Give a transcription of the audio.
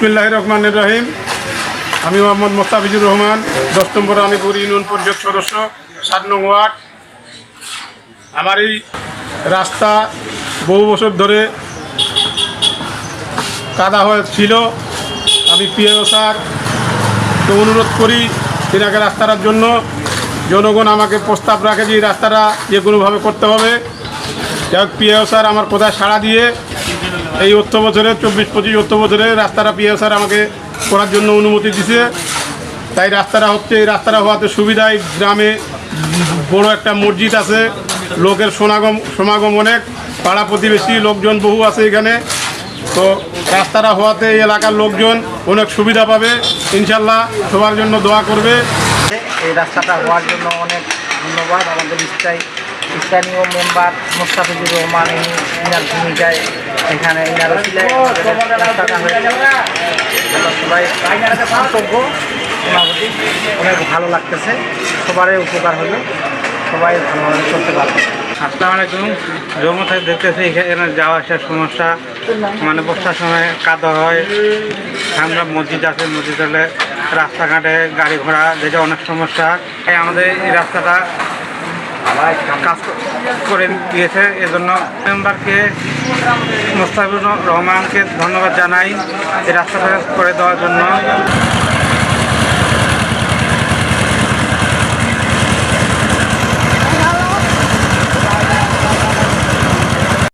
বিসমিল্লাহ রহমান রহিম। আমি মোহাম্মদ মোস্তাফিজুর রহমান, দশ নম্বর রানীপুর ইউনিয়ন পরিষদ সদস্য, সাত নং ওয়ার্ড। আমার এই রাস্তা বহু বছর ধরে কাদা হয়েছিল আমি পিএও স্যার তো অনুরোধ করি তিনাকে রাস্তাটার জন্য। জনগণ আমাকে প্রস্তাব রাখে যে এই রাস্তাটা যে কোনোভাবে করতে হবে। যাই হোক পিএও স্যার আমার কোথায় সাড়া দিয়ে এই অর্থ বছরে চব্বিশ পঁচিশ অর্থ বছরে রাস্তাটা পিএও স্যার আমাকে করার জন্য অনুমতি দিছে। তাই রাস্তাটা হচ্ছে, এই রাস্তাটা হওয়াতে সুবিধায় গ্রামে বড় একটা মসজিদ আছে। লোকের সমাগম সমাগম অনেক, পাড়া প্রতিবেশী লোকজন বহু আছে এখানে। তো রাস্তাটা হওয়াতে এই এলাকার লোকজন অনেক সুবিধা পাবে, ইনশাল্লাহ সবার জন্য দোয়া করবে। এই রাস্তাটা হওয়ার জন্য অনেক ধন্যবাদ। আমাদের স্থায়ী স্থানীয় মেম্বার মোস্তাফিজুর রহমান, ইনি ইনার ভূমিকায় এখানে ইনার সবাই ওনার অনেক ভালো লাগতেছে। সবারই উপকার হলো, সবাই ভালোভাবে চলতে পারবে। আসসালামু আলাইকুম। জম্মু থেকে দেখতেছি এখানে যাওয়া আসার সমস্যা। মানে বর্ষার সময় কাদা হয়। আমরা মসজিদ আছে, মসজিদ হলে রাস্তাঘাটে গাড়ি ঘোড়া, যেটা অনেক সমস্যা। তাই আমাদের এই রাস্তাটা কাজ করে দিয়েছে। এজন্য মেম্বারকে মোস্তাফিজুর রহমানকে ধন্যবাদ জানাই। এই রাস্তাটা করে দেওয়ার জন্য।